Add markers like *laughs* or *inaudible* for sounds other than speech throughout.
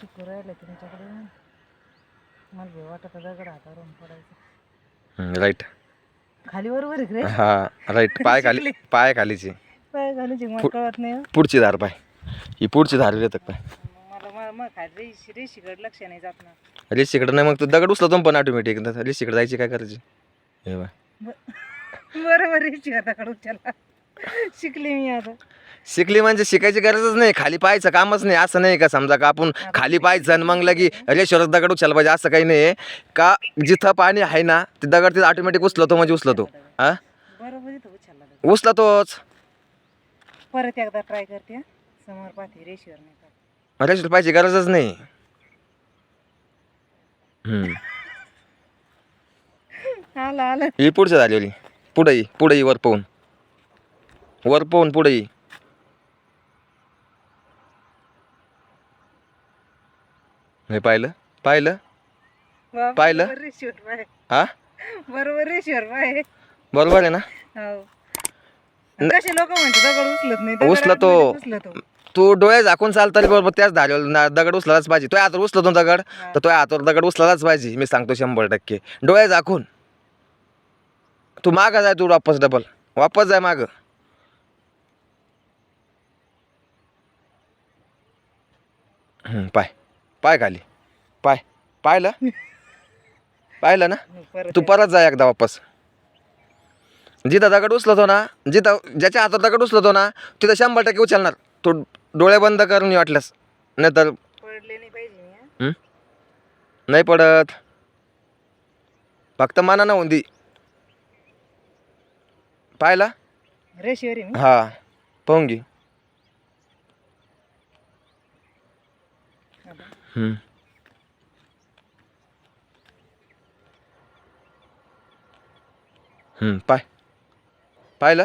शिकू राहिले तुमच्याकडे. मला भीती वाटत दगड हातावरून पडायचं. राईट. खाली बरोबर आहे रे. हा राईट. पाय खाली. पाय खालीची. पाय घालून मला कळत नाही हो. पुढची धार पाय. ही पुढची धार येतात पाय. मला मग खाली लक्ष नाही जात ना. रेशीकडे नाही मग तू दगड उचलतो पण ऑटोमॅटिक रेशीकडे जायची काय करायची? हे बघ. बरोबर उचलला शिकली मी आता. शिकली म्हणजे शिकायची गरजच नाही खाली पाहायचं कामच नाही असं नाही का समजा का आपण खाली पाहायचं आणि मग लगी रेशोर दगड उचलला पाहिजे असं काही नाही का जिथं पाणी आहे ना ते दगड तिथं ऑटोमॅटिक उचलतो म्हणजे उचलतो. हा? बरोबर इथं उचलला दगड. उचलतोच. परत एकदा ट्राय करते हा. समोर पाहते रेशीवर नाही पाहत. रेशोर पाहायची गरजच नाही. हम्म. *laughs* आलं आलं. ही पुढच्या झालेली पुढे पुढे वर पाहून. वर पाहून पुढे ये हे पाहिलं? पाहिलं? पाहिलं? हा? बरोबर पाय बरोबर आहे ना? हो. कसे लोक उचलत नाही automatic उचलतो. तू डोळे झाकून चाल तरी बरोबर त्याच धारेवर दगड उचलायलाच पाहिजे. तो हातावर उचलतो दगड. तर तो हातावर दगड उचलायलाच पाहिजे मी सांगतो शंभर टक्के. डोळे झाकून. तू माग जाय तू वापस डबल. वापस जाय माग. पाय. पाय खाली. पाय. पाहिलं *laughs* पाहिलं ना? परत तू परत जा एकदा वापस. जिथं दगड उचलतो ना जिथं ज्याच्या हातात दगड उचलतो ना तिथं शंभर टक्के उचलणार. तो डोळे बंद करून वाटल्यास नाही तर नाही पाहिजे मी हा. नाही पडत. फक्त मना ना होती पाहिला हा. पाहून घे. हम्म. हम्म, पाय. पाहिलं?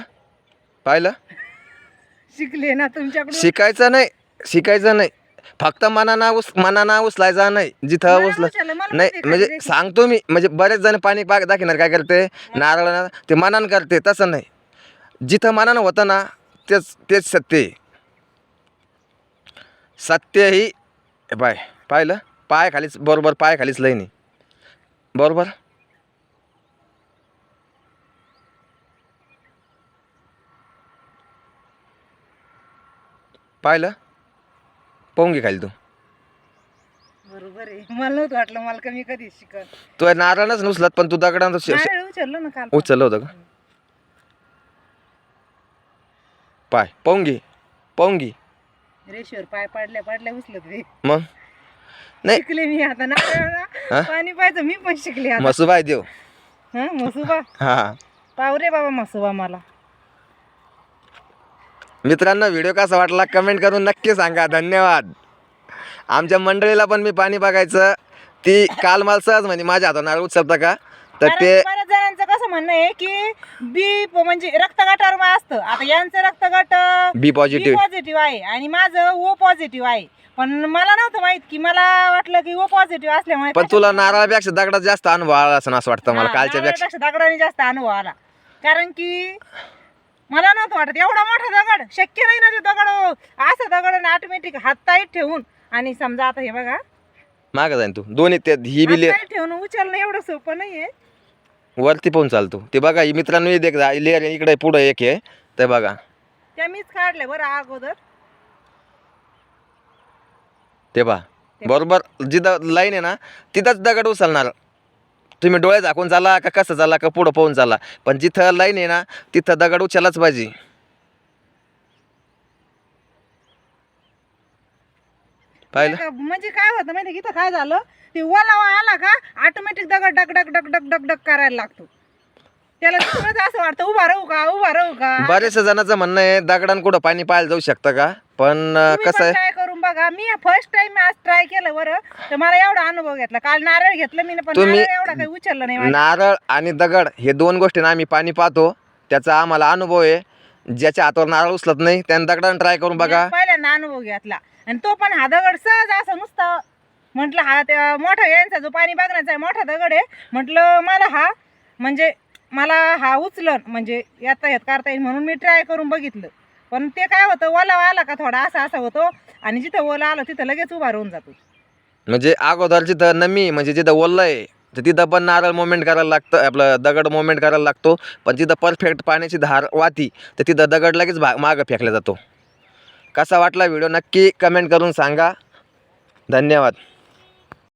पाहिलं? शिकले ना तुमच्याकडून? शिकायचं नाही. शिकायचं नाही. फक्त मनाना उस मनाना उचलायचा नाही. जिथं उचल मला नाही माहिती म्हणजे. सांगतो मी म्हणजे बरेच जण पाणी पाक दाखवणार काय करते? नारळ ते मनान करते तसं नाही. जिथं मनानं होतं ना तेच तेच सत्य आहे. सत्य हे पाय पाहिलं? पाय खालीच बरोबर पाय खालीच नाही. बरोबर? पाहिलं? पाहून घे खाली तू. बरोबर आहे. मला नव्हतं वाटलं मला कमी कधी शिकत तो नारळच नुसलात पण तू दगडानं श- श- नारळ उचललं ना काल. उचललं होतं का? पाय पाहून घे पाहून घे रेशीवर पाय पाडल्या पाडल्या उचलत रे मग? नाही. शिकले मी आता? ना पाणी पाहायचं मी पण शिकले आता. मसुबाय देव. हा मसुबा. हा. पाव रे बाबा मसुबा मला. मित्रांनो व्हिडिओ कसा वाटला कमेंट करून नक्की सांगा. धन्यवाद. आमच्या मंडळीला पण मी पाणी बघायचं. ती काल मला सहज म्हणजे माझ्या हातावर नारळ उचलता का? तर ते म्हणणं आहे की बी म्हणजे रक्तगटावर मा असतं. आता यांचं रक्तगट बी बी पॉझिटिव्ह पॉझिटिव्ह आहे आणि माझं ओ पॉझिटिव्ह आहे. पण मला नव्हतं माहीत की मला वाटलं की ओ पॉझिटिव्ह असल्यामुळे पण तुला नारळापेक्षा दगडात जास्त अनुभव आला असं असं वाटतं मला हा, कालच्या पेक्षा. नारळापेक्षा दगडाने जास्त अनुभव आला. कारण की मला नव्हतं वाटत एवढा मोठा दगड शक्य नाही ना ते दगड असं दगड ऑटोमॅटिक हात ताईत ठेवून आणि समजा आता हे बघा. मागं जाईन तू. दोन्ही ते ही बी हात ले ताईत ठेवून उचलणं एवढं सोपं नाहीये. वरती पाहून चालतो ते. बघा ही मित्रांनो हे देख लेअर इकडे पुढे एक आहे. ते बघा. त्या मीच काढल्या बरं अगोदर. ते पहा. बरोबर जिथं लाईन आहे ना तिथंच दगड उचलणार. तुम्ही डोळे झाकून चाला का कसं चाला का पुढं पाहून चाला. पण जिथं लाईन आहे ना तिथं दगड उचललाच पाहिजे. पाहिलं? का, म्हणजे काय होतं माहिती इथं काय झालं? ते ओलावा आला का ऑटोमॅटिक दगड डक डक डक डक डक डक करायला लागतो. त्याला तिकडंच असं वाटतं उभा राहू का उभा राहू का? बऱ्याचशा जणांचं म्हणणं आहे दगडान कुठं पाणी पाहायला जाऊ शकतं का? पण अं, कसं आहे? करून बघा. मी फर्स्ट टाइम आज ट्राय केलं बरं. तर मला एवढा अनुभव घेतला. काल नारळ घेतलं मी पण तुम्ही- नारळ एवढा काही उचललं नाही माझ्या. नारळ आणि दगड हे दोन गोष्टींना आम्ही पाणी पाहतो. त्याचा आम्हाला अनुभव आहे. ज्याच्या हातावर नारळ उचलत नाही त्यानं दगडानं ट्राय करून बघा. मी पहिल्यांदा अनुभव घेतला. आणि तो पण हा दगड सहज असं नुसतं म्हटलं हा त्या मोठा यांचा जो पाणी बागण्याचा आहे मोठा दगड आहे. म्हटलं मला हा म्हणजे मला हा उचलन म्हणजे याता येत करता येईल म्हणून मी ट्राय करून बघितलं. पण ते काय होतं ओला आला का थोडा असा असा होतो. आणि जिथं ओला आलं तिथं लगेच उभा राहून जातो. म्हणजे अगोदर जिथं नमी म्हणजे जिथं ओल्लं आहे तर तिथं पण नारळ मोमेंट करायला लागतं आपलं दगड मोमेंट करायला लागतो. पण जिथं परफेक्ट पाण्याची धार वाती तर तिथं दगड लगेच भा मागं फेकला जातो. कसा वाटला व्हिडिओ नक्की कमेंट करून सांगा. धन्यवाद.